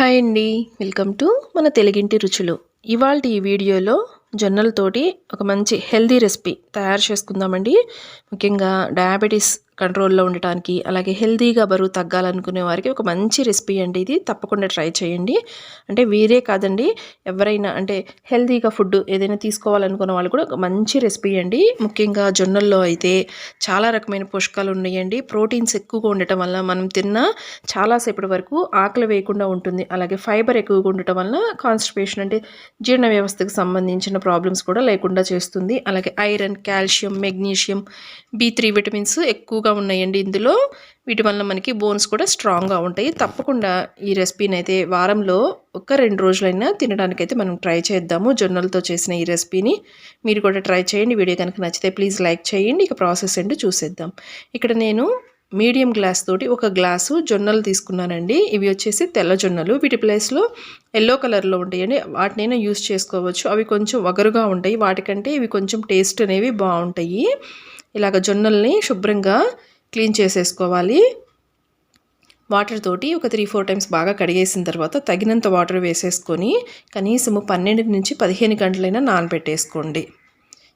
Hi అండి. Welcome to మన తెలుగింటి రుచులు. ఇవాళ ఈ వీడియోలో జొన్నలతోటి ఒక మంచి హెల్దీ రెసిపీ తయారు చేసుకుందామండి. ముఖ్యంగా డయాబెటీస్ కంట్రోల్లో ఉండటానికి అలాగే హెల్తీగా బరువు తగ్గాలనుకునే వారికి ఒక మంచి రెసిపీ అండి ఇది. తప్పకుండా ట్రై చేయండి. అంటే వీరే కాదండి ఎవరైనా అంటే హెల్తీగా ఫుడ్ ఏదైనా తీసుకోవాలనుకున్న వాళ్ళు కూడా ఒక మంచి రెసిపీ అండి. ముఖ్యంగా జొన్నల్లో అయితే చాలా రకమైన పోషకాలు ఉన్నాయండి. ప్రోటీన్స్ ఎక్కువగా ఉండటం వల్ల మనం తిన్న చాలాసేపటి వరకు ఆకలి వేయకుండా ఉంటుంది. అలాగే ఫైబర్ ఎక్కువగా ఉండటం వల్ల కాన్స్టిపేషన్ అంటే జీర్ణ వ్యవస్థకు సంబంధించిన ప్రాబ్లమ్స్ కూడా లేకుండా చేస్తుంది. అలాగే iron calcium magnesium B three vitamins ఎక్కువగా ఎక్కువగా ఉన్నాయండి ఇందులో. వీటి వల్ల మనకి బోన్స్ కూడా స్ట్రాంగ్గా ఉంటాయి. తప్పకుండా ఈ రెసిపీని అయితే వారంలో ఒక రెండు రోజులైనా తినడానికైతే మనం ట్రై చేద్దాము. జొన్నలతో చేసిన ఈ రెసిపీని మీరు కూడా ట్రై చేయండి. వీడియో కనుక నచ్చితే ప్లీజ్ లైక్ చేయండి. ఇక ప్రాసెస్ ఏంటో చూసేద్దాం. ఇక్కడ నేను మీడియం గ్లాస్ తోటి ఒక గ్లాసు జొన్నలు తీసుకున్నానండి. ఇవి వచ్చేసి తెల్ల జొన్నలు వీటి ప్లేస్లో ఎల్లో కలర్లో ఉంటాయండి. వాటినైనా యూస్ చేసుకోవచ్చు. అవి కొంచెం వగరుగా ఉంటాయి. వాటికంటే ఇవి కొంచెం టేస్ట్ అనేవి బాగుంటాయి. ఇలాగ జొన్నల్ని శుభ్రంగా క్లీన్ చేసేసుకోవాలి. వాటర్ తోటి ఒక త్రీ ఫోర్ టైమ్స్ బాగా కడిగేసిన తర్వాత తగినంత వాటర్ వేసేసుకొని కనీసము పన్నెండు నుంచి పదిహేను గంటలైనా నానబెట్టేసుకోండి.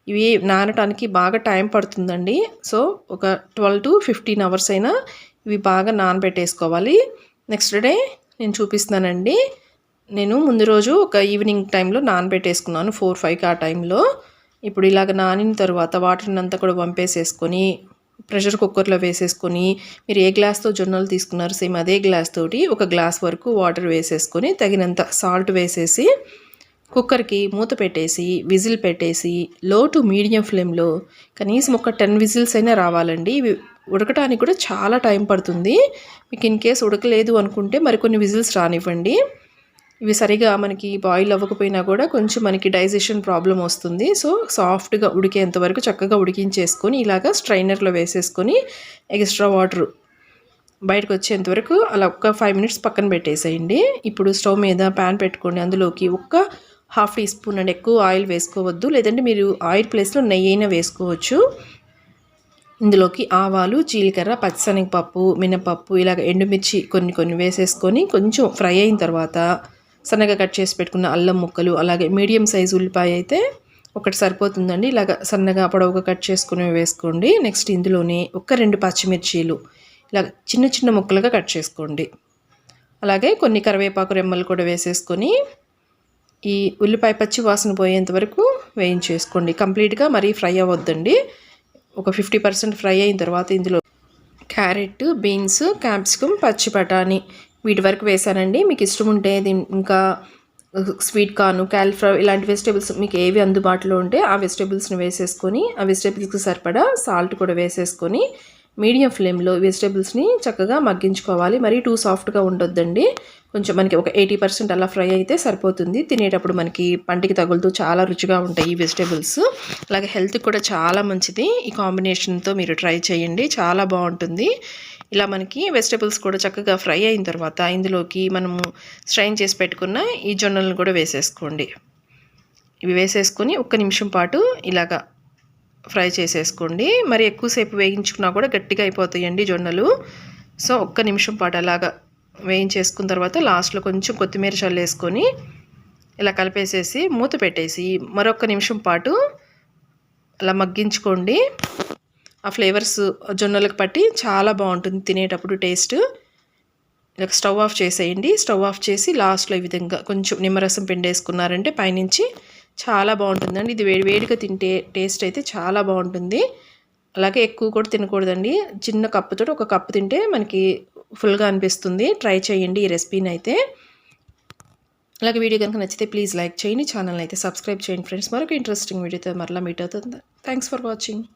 ఇవి నానటానికి బాగా టైం పడుతుందండి. సో ఒక ట్వెల్వ్ టు ఫిఫ్టీన్ అవర్స్ అయినా ఇవి బాగా నానబెట్టేసుకోవాలి. నెక్స్ట్ డే నేను చూపిస్తున్నానండి. నేను ముందు రోజు ఒక ఈవినింగ్ టైంలో నానబెట్టేసుకున్నాను ఫోర్ ఫైవ్కి ఆ టైంలో. ఇప్పుడు ఇలాగ నానిన తర్వాత వాటర్ని అంతా కూడా పంపేసేసుకొని ప్రెషర్ కుక్కర్లో వేసేసుకొని మీరు ఏ గ్లాస్తో జొన్నలు తీసుకున్నారు సేమ్ అదే గ్లాస్ తోటి ఒక గ్లాస్ వరకు వాటర్ వేసేసుకొని తగినంత సాల్ట్ వేసేసి కుక్కర్కి మూత పెట్టేసి విజిల్ పెట్టేసి లో టు మీడియం ఫ్లేమ్లో కనీసం ఒక టెన్ విజిల్స్ అయినా రావాలండి. ఇవి ఉడకటానికి కూడా చాలా టైం పడుతుంది. మీకు ఇన్ కేస్ ఉడకలేదు అనుకుంటే మరికొన్ని విజిల్స్ రానివ్వండి. ఇవి సరిగా మనకి బాయిల్ అవ్వకపోయినా కూడా కొంచెం మనకి డైజెషన్ ప్రాబ్లం వస్తుంది. సో సాఫ్ట్గా ఉడికేంత వరకు చక్కగా ఉడికించేసుకొని ఇలాగా స్ట్రైనర్లో వేసేసుకొని ఎక్స్ట్రా వాటర్ బయటకు వచ్చేంత వరకు అలా ఒక ఫైవ్ మినిట్స్ పక్కన పెట్టేసేయండి. ఇప్పుడు స్టవ్ మీద ప్యాన్ పెట్టుకోండి. అందులోకి ఒక్క హాఫ్ టీ స్పూన్ అండ్ ఎక్కువ ఆయిల్ వేసుకోవద్దు. లేదంటే మీరు ఆయిల్ ప్లేస్లో నెయ్యి అయినా వేసుకోవచ్చు. ఇందులోకి ఆవాలు జీలకర్ర పచ్చిశనగపప్పు మినపప్పు ఇలాగ ఎండుమిర్చి కొన్ని కొన్ని వేసేసుకొని కొంచెం ఫ్రై అయిన తర్వాత సన్నగా కట్ చేసి పెట్టుకున్న అల్లం ముక్కలు అలాగే మీడియం సైజు ఉల్లిపాయ అయితే ఒకటి సరిపోతుందండి. ఇలాగ సన్నగా పొడవుగా కట్ చేసుకుని వేసుకోండి. నెక్స్ట్ ఇందులోనే ఒక రెండు పచ్చిమిర్చీలు ఇలా చిన్న చిన్న ముక్కలుగా కట్ చేసుకోండి. అలాగే కొన్ని కరివేపాకు రెమ్మలు కూడా వేసేసుకొని ఈ ఉల్లిపాయ పచ్చి వాసన పోయేంత వరకు వేయించేసుకోండి. కంప్లీట్గా మరీ ఫ్రై అవ్వద్దండి. ఒక ఫిఫ్టీ పర్సెంట్ ఫ్రై అయిన తర్వాత ఇందులో క్యారెట్ బీన్స్ క్యాప్సికమ్ పచ్చి బఠానీ వీటి వరకు వేసానండి మీకు ఇష్టం ఉంటే ఇంకా స్వీట్ కార్న్ క్యాలిఫ్లవర్ ఇలాంటి వెజిటేబుల్స్ మీకు ఏవి అందుబాటులో ఉంటే ఆ వెజిటేబుల్స్ని వేసేసుకొని ఆ వెజిటేబుల్స్కి సరిపడా సాల్ట్ కూడా వేసేసుకొని మీడియం ఫ్లేమ్లో వెజిటేబుల్స్ని చక్కగా మగ్గించుకోవాలి. మరీ టూ సాఫ్ట్గా ఉండొద్దండి. కొంచెం మనకి ఒక ఎయిటీ పర్సెంట్ అలా ఫ్రై అయితే సరిపోతుంది. తినేటప్పుడు మనకి పంటికి తగులుతూ చాలా రుచిగా ఉంటాయి ఈ వెజిటేబుల్స్. అలాగే హెల్త్కి కూడా చాలా మంచిది. ఈ కాంబినేషన్తో మీరు ట్రై చేయండి. చాలా బాగుంటుంది. ఇలా మనకి వెజిటబుల్స్ కూడా చక్కగా ఫ్రై అయిన తర్వాత ఇందులోకి మనము స్ట్రైన్ చేసి పెట్టుకున్న ఈ జొన్నలను కూడా వేసేసుకోండి. ఇవి వేసేసుకొని ఒక్క నిమిషం పాటు ఇలాగా ఫ్రై చేసేసుకోండి. మరి ఎక్కువసేపు వేయించుకున్నా కూడా గట్టిగా అయిపోతాయండి జొన్నలు. సో ఒక్క నిమిషం పాటు అలాగా వేయించేసుకున్న తర్వాత లాస్ట్లో కొంచెం కొత్తిమీర చల్లేసుకొని ఇలా కలిపేసేసి మూత పెట్టేసి మరొక నిమిషం పాటు అలా మగ్గించుకోండి. ఆ ఫ్లేవర్స్ జొన్నలకు పట్టి చాలా బాగుంటుంది తినేటప్పుడు టేస్ట్. ఇలా స్టవ్ ఆఫ్ చేసేయండి. స్టవ్ ఆఫ్ చేసి లాస్ట్లో ఈ విధంగా కొంచెం నిమ్మరసం పిండేసుకున్నారంటే పైనుంచి చాలా బాగుంటుందండి. ఇది వేడి వేడిగా తింటే టేస్ట్ అయితే చాలా బాగుంటుంది. అలాగే ఎక్కువ కూడా తినకూడదండి. చిన్న కప్పుతో ఒక కప్పు తింటే మనకి ఫుల్గా అనిపిస్తుంది. ట్రై చేయండి ఈ రెసిపీని అయితే. అలాగే వీడియో కనుక నచ్చితే ప్లీజ్ లైక్ చేయండి. ఛానల్ అయితే సబ్స్క్రైబ్ చేయండి ఫ్రెండ్స్. మరొక ఇంట్రెస్టింగ్ వీడియోతో మరలా మీట్ అవుతుంది. Thanks for watching.